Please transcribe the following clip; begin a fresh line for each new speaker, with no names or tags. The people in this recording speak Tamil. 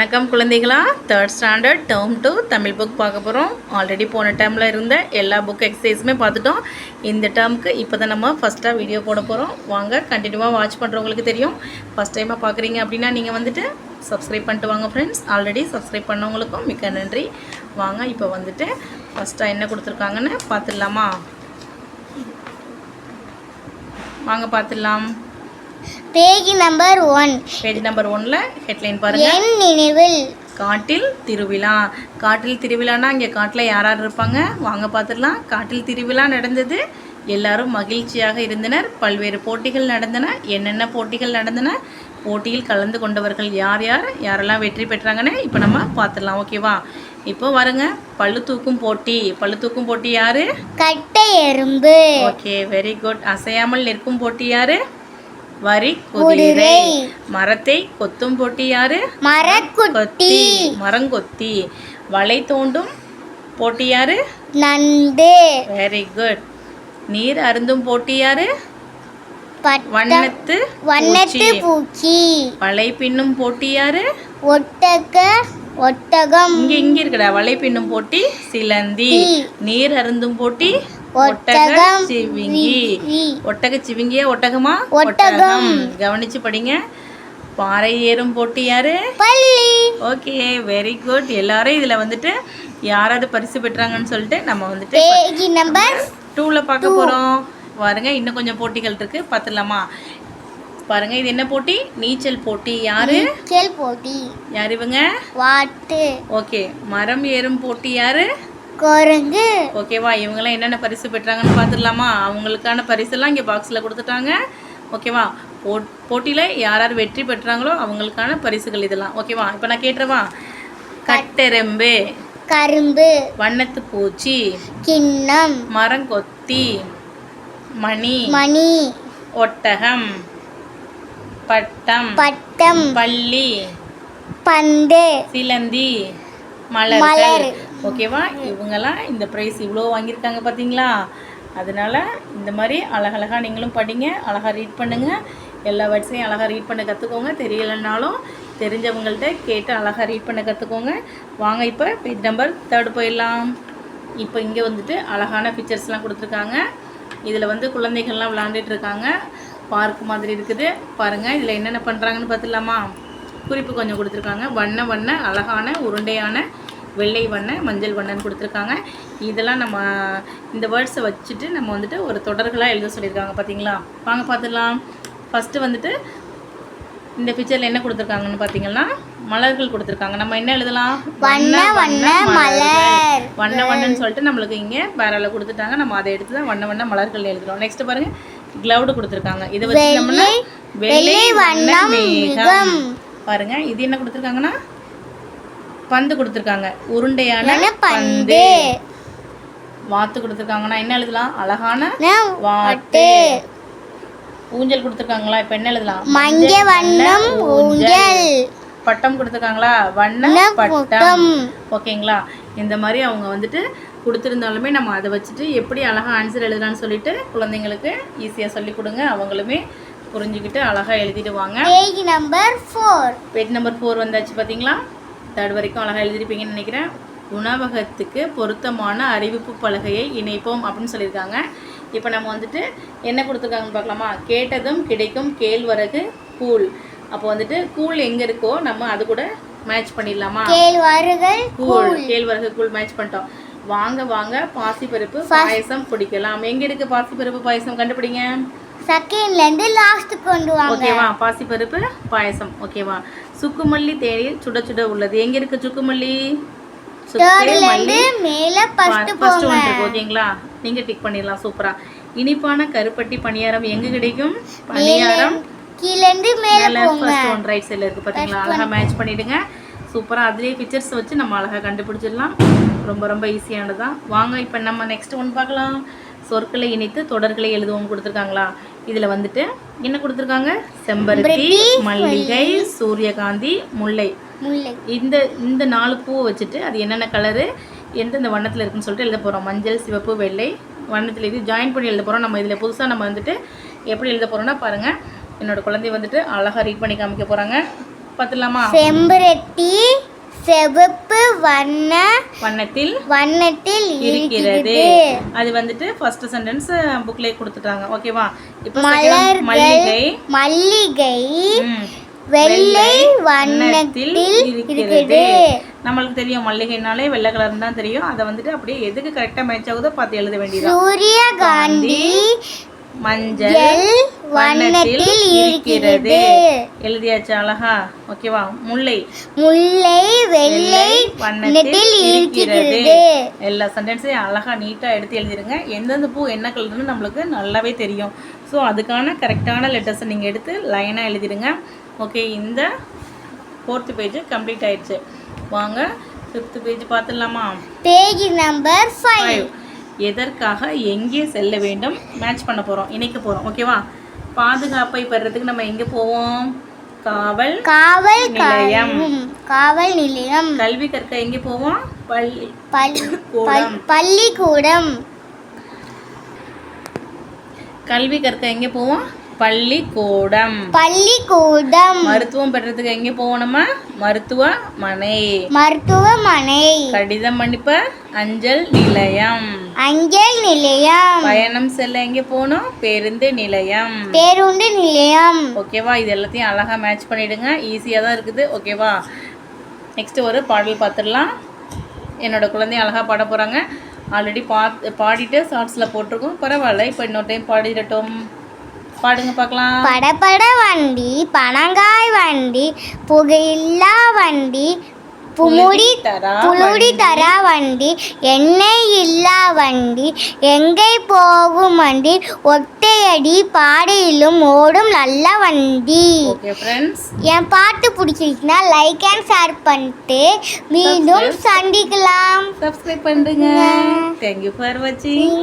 வணக்கம் குழந்தைகளா. Third standard term two Tamil book பார்க்க போகிறோம் ஆல்ரெடி போன டைமில் இருந்த எல்லா புக் எக்ஸசைஸுமே பார்த்துட்டோம். இந்த டேர்முக்கு இப்போ தான் நம்ம ஃபஸ்ட்டாக வீடியோ போட போகிறோம் வாங்க கண்டினியூவாக வாட்ச் பண்ணுறவங்களுக்கு தெரியும். ஃபஸ்ட் டைமாக பார்க்குறீங்க அப்படின்னா நீங்கள் வந்துட்டு சப்ஸ்கிரைப் பண்ணிட்டு வாங்க ஃப்ரெண்ட்ஸ் ஆல்ரெடி சப்ஸ்கிரைப் பண்ணவங்களுக்கும் மிக்க நன்றி. வாங்க இப்போ வந்துட்டு ஃபஸ்ட்டாக என்ன கொடுத்துருக்காங்கன்னு பார்த்துடலாமா? வாங்க பார்த்துடலாம்.
Page number one.
Page number ஒன்ல ஹெட்லைன் பாருங்க.
என் நினைவில்.
காட்டில் திருவிழா. காட்டில் திருவிழானா இங்கே காட்டில் யார் யார் இருப்பாங்க? வாங்க பார்த்துடலாம் காட்டில் திருவிழா நடந்தது. எல்லாரும் மகிழ்ச்சியாக இருந்தனர். பல்வேறு போட்டிகள் நடந்தன. என்னென்ன போட்டிகள் நடந்தன? போட்டியில் கலந்து கொண்டவர்கள் யார் யார்? யாரெல்லாம் வெற்றி பெற்றாங்கன்னு இப்போ நம்ம பார்த்துடலாம் ஓகேவா? இப்போ வருங்க. பள்ளு தூக்கும் போட்டி. பள்ளு தூக்கும் போட்டி யாரு?
கட்டை எறும்பு.
ஓகே வெரி குட் அசையாமல் நிற்கும் போட்டி யாரு? வரி குதிரை. மரத்தை கொத்தும் போட்டி யாரு?
மரக்குட்டி.
கொத்தி. மரங்கொத்தி வலை தோண்டும் போட்டி யாரு?
நண்டு.
வெரி குட் நீர் அருந்தும் போட்டி யாரு? வண்ணத்து
வண்ணத்து
பூச்சி. வலை பின்னும் போட்டி யாரு?
ஒட்டக ஒட்டகம்.
இங்க இங்க இருக்குடா. வலை பின்னும் போட்டி. சிலந்தி. நீர் அருந்தும் போட்டி. ஒட்டக
ஒட்டகம்
சிவிங்கி. ஒட்டக சிவிங்கியா ஒட்டகமா?
ஒட்டகம்.
கவனிச்சு படிங்க. பாறை ஏறும் போட்டி யாரு?
பள்ளி.
ஓகே வெரி குட் எல்லாரும் இதுல வந்துட்டு யாராவது பரிசு பெற்றாங்கன்னு சொல்லிட்டு நம்ம வந்துட்டு
நம்பர்
டூவில் பார்க்க போறோம். பாருங்க இன்னும் கொஞ்சம் போட்டிகள் இருக்கு. பார்த்துடலாமா? பாருங்க இது என்ன போட்டி? நீச்சல் போட்டி. யாரு?
நீச்சல் போட்டி.
யார் இவங்க?
வாட்டு.
ஓகே மரம் ஏறும் போட்டி யாரு?
குரங்கு.
ஓகேவா? இவங்கெல்லாம் என்னென்ன பரிசு பெற்றாங்கன்னு பார்த்துடலாமா? அவங்களுக்கான பரிசெல்லாம் இங்கே பாக்ஸில் கொடுத்துட்டாங்க. ஓகேவா? போ போட்டியில் யார் யார் வெற்றி பெற்றாங்களோ அவங்களுக்கான பரிசுகள் இதெல்லாம். ஓகேவா? இப்போ நான் கேட்டுறவா? கட்டெரும்பு.
கரும்பு.
வண்ணத்து பூச்சி
கிண்ணம்.
மரங்கொத்தி. மணி.
மணி.
ஒட்டகம். பட்டம்.
பட்டம்.
பள்ளி.
பந்து.
சிலந்தி.
மலர்.
ஓகேவா? இவங்கெல்லாம் இந்த ப்ரைஸ் இவ்வளோ வாங்கியிருக்காங்க பார்த்தீங்களா அதனால இந்த மாதிரி அழகழகா நீங்களும் படிங்க அழகாக ரீட் பண்ணுங்கள் எல்லா வேர்ட்ஸையும் அழகாக ரீட் பண்ண கற்றுக்கோங்க தெரியலைன்னாலும் தெரிஞ்சவங்கள்ட்ட கேட்டு அழகாக ரீட் பண்ண கற்றுக்கோங்க வாங்க இப்போ பேஜ் நம்பர் தேர்டு போயிடலாம். இப்போ இங்கே வந்துட்டு அழகான பிக்சர்ஸ்லாம் கொடுத்துருக்காங்க. இதில் வந்து குழந்தைகள்லாம் விளாண்டுட்டு இருக்காங்க. பார்க் மாதிரி இருக்குது. பாருங்கள் இதில் என்னென்ன பண்ணுறாங்கன்னு பார்த்துடலாமா குறிப்பு கொஞ்சம் கொடுத்துருக்காங்க. வண்ண வண்ண அழகான உருண்டையான வெள்ளை வண்ண மஞ்சள் வண்ணன்னு கொடுத்துருக்காங்க. இதெல்லாம் நம்ம இந்த வேர்ட்ஸை வச்சுட்டு நம்ம வந்துட்டு ஒரு தொடர்களாக எழுத சொல்லியிருக்காங்க பார்த்தீங்களா வாங்க பார்த்துடலாம் ஃபஸ்ட்டு வந்துட்டு இந்த பிக்சரில் என்ன கொடுத்துருக்காங்கன்னு பார்த்தீங்கன்னா மலர்கள் கொடுத்துருக்காங்க. நம்ம என்ன எழுதலாம்?
வண்ண வண்ண மலர்.
வண்ண வண்ணன்னு சொல்லிட்டு நம்மளுக்கு இங்கே பேரால கொடுத்துட்டாங்க. நம்ம அதை எடுத்து தான் வண்ண வண்ண மலர்கள் எழுதுறோம். நெக்ஸ்ட் பாருங்க. கிளவுடு கொடுத்துருக்காங்க. இதை வச்சு நம்ம வெள்ளை வண்ண மேகம். பாருங்க. இது என்ன கொடுத்துருக்காங்கன்னா பந்து கொடுத்துருக்காங்க. உருண்டையான பந்து வாத்து கொடுத்துருக்காங்கன்னா என்ன எழுதலாம்? அழகான வாட்டு ஊஞ்சல் கொடுத்துருக்காங்களா? இப்போ என்ன எழுதலாம்?
மஞ்ச வண்ணம் ஊஞ்சல்.
பட்டம் கொடுத்துருக்காங்களா? வண்ண
வண்ண
பட்டம். ஓகேங்களா? இந்த மாதிரி அவங்க வந்துட்டு கொடுத்துருந்தாலுமே நம்ம அதை வச்சுட்டு எப்படி அழகாக ஆன்சர் எழுதலாம்னு சொல்லிட்டு குழந்தைங்களுக்கு ஈஸியாக சொல்லி கொடுங்க. அவங்களுமே புரிஞ்சுக்கிட்டு அழகாக எழுதிட்டு வாங்க
page number four
page number four வந்தாச்சு பார்த்தீங்களா தேர்ட் வரைக்கும் அழகாக எழுதிருப்பீங்கன்னு நினைக்கிறேன். உணவகத்துக்கு பொருத்தமான அறிவிப்பு பலகையை இணைப்போம் அப்படின்னு சொல்லியிருக்காங்க. இப்போ நம்ம வந்துட்டு என்ன கொடுத்துருக்காங்கன்னு பார்க்கலாமா? கேட்டதும் கிடைக்கும் கேழ்வரகு கூழ். அப்போ வந்துட்டு கூழ் எங்கே இருக்கோ நம்ம அது கூட மேட்ச் பண்ணிடலாமா? கூழ். கேழ்வரகு கூழ் மேட்ச் பண்ணிட்டோம். வாங்க வாங்க பாசிப்பருப்பு பாயசம் குடிக்கலாம். எங்க இருக்கு பாசிப்பருப்பு பாயசம் கண்டுபிடிங்க.
செகண்ட்ல இருந்து லாஸ்ட் கொண்டு வாங்க.
ஓகேவா பாசிப்பருப்பு பாயசம். ஓகேவா சுக்குமல்லி தேநீர் சுட சுட உள்ளது. எங்க இருக்கு சுக்குமல்லி? இருக்கு ஓகேங்களா நீங்க டிக் பண்ணிடலாம் சூப்பரா இனிப்பான கருப்பட்டி பணியாரம் எங்க கிடைக்கும்? பணியாரம்.
கீழ இருந்து மேல போங்க.
ஃபர்ஸ்ட் ஒன் ரைட் சைடில் இருக்குது பார்த்தீங்களா அழகாக மேட்ச் பண்ணிவிடுங்க சூப்பராக அதுலேயே பிக்சர்ஸ் வச்சு நம்ம அழகாக கண்டுபிடிச்சிடலாம். ரொம்ப ரொம்ப ஈஸியானது தான் வாங்க இப்போ நம்ம நெக்ஸ்ட் ஒன் பார்க்கலாம். சொற்களை இணைத்து தொடர்களை எழுதுவோம் கொடுத்துருக்காங்களா? இதில் வந்துட்டு என்ன கொடுத்துருக்காங்க? செம்பருத்தி மல்லிகை சூரியகாந்தி முல்லை. இந்த இந்த நாலு பூவை வச்சுட்டு அது என்னென்ன கலரு? எந்தெந்த வண்ணத்தில் இருக்குன்னு சொல்லிட்டு எழுத போகிறோம் மஞ்சள் சிவப்பு வெள்ளை வண்ணத்தில் இது ஜாயின் பண்ணி எழுத போகிறோம் நம்ம இதில் புதுசாக நம்ம வந்துட்டு எப்படி எழுத போகிறோம்னா பாருங்கள் என்னோட குழந்தை வந்துட்டு அழகாக ரீட் பண்ணி காமிக்க போகிறாங்க பார்த்துலாமா
செம்பருத்தி செவப்பு வண்ண
வண்ணத்தில்
வண்ணத்தில்
இருக்கிறது. அது வந்துட்டு ஃபர்ஸ்ட் சென்டென்ஸ் புக்லேயே கொடுத்துட்டாங்க. ஓகேவா இப்போ மல்லிகை.
மல்லிகை வெள்ளை வண்ணத்தில் இருக்கிறது.
நம்மளுக்கு தெரியும் மல்லிகைனாலே வெள்ளை கலர் தான் தெரியும். அதை வந்துட்டு அப்படியே எதுக்கு கரெக்டாக மேட்ச் ஆகுதோ பார்த்து எழுத வேண்டியது
சூரியகாந்தி
மஞ்சள் வண்ணத்தில் இருக்கிறது. எழுதியாச்சு அழகா. ஓகேவா? முல்லை.
முல்லை வெள்ளை
வண்ணத்தில் இருக்கிறது. எல்லா சென்டென்ஸையும் அழகா நீட்டா எடுத்து எழுதிருங்க. எந்தெந்த பூ என்ன கலர்னு நம்மளுக்கு நல்லாவே தெரியும். ஸோ அதுக்கான கரெக்டான லெட்டர்ஸை நீங்கள் எடுத்து லைனாக எழுதிடுங்க ஓகே இந்த ஃபோர்த்து பேஜ் கம்ப்ளீட் ஆயிடுச்சு. வாங்க ஃபிஃப்த் பேஜ் பார்த்துடலாமா?
பேஜ் நம்பர் ஃபைவ்
எதற்காக எங்கே செல்ல வேண்டும்? மேட்ச் பண்ண போகிறோம் இணைக்க போகிறோம் ஓகேவா பாதுகாப்பை பெறதுக்கு நம்ம எங்கே போவோம்? காவல்
காவல்
நிலையம்.
காவல் நிலையம்.
கல்வி கற்க எங்கே போவோம்? பள்ளி
பள்ளிக்கூடம்.
கல்வி கற்க எங்கே போவோம்? பள்ளிக்கூடம்.
பள்ளிக்கூடம்.
மருத்துவம் பெறதுக்கு எங்கே போவோம் நம்ம? மருத்துவமனை
மருத்துவமனை.
கடிதம் அனுப்ப அஞ்சல் நிலையம்.
அஞ்சல் நிலையம்.
பயணம் செல்ல எங்கே போகணும்? பேருந்து நிலையம்.
பேருந்து நிலையம்.
ஓகேவா? இது எல்லாத்தையும் அழகாக மேட்ச் பண்ணிடுங்க. ஈஸியாக தான் இருக்குது. ஓகேவா? நெக்ஸ்ட் ஒரு பாடல் பார்த்துடலாம். என்னோட குழந்தை அழகாக பாட போகிறாங்க ஆல்ரெடி பாத் பாடிட்டு ஷார்ட்ஸில் போட்டிருக்கோம். பரவாயில்ல. இப்போ இன்னொரு டைம் பாடிடட்டும். பாடுங்க பார்க்கலாம்.
படபட வண்டி பனங்காய் வண்டி புகையில்லா வண்டி புமுடி புழுடி தரா வண்டி எண்ணெய் இல்லா வண்டி எங்கே போகும் வண்டி ஒத்தையடி பாடையிலும் ஓடும் நல்ல வண்டி என் பாட்டு பிடிச்சிருச்சுன்னா லைக் அண்ட் ஷேர் பண்ணிட்டு மீண்டும் சந்திக்கலாம்
சப்ஸ்கிரைப் பண்ணுங்க தேங்க்யூ ஃபார் வாட்சிங்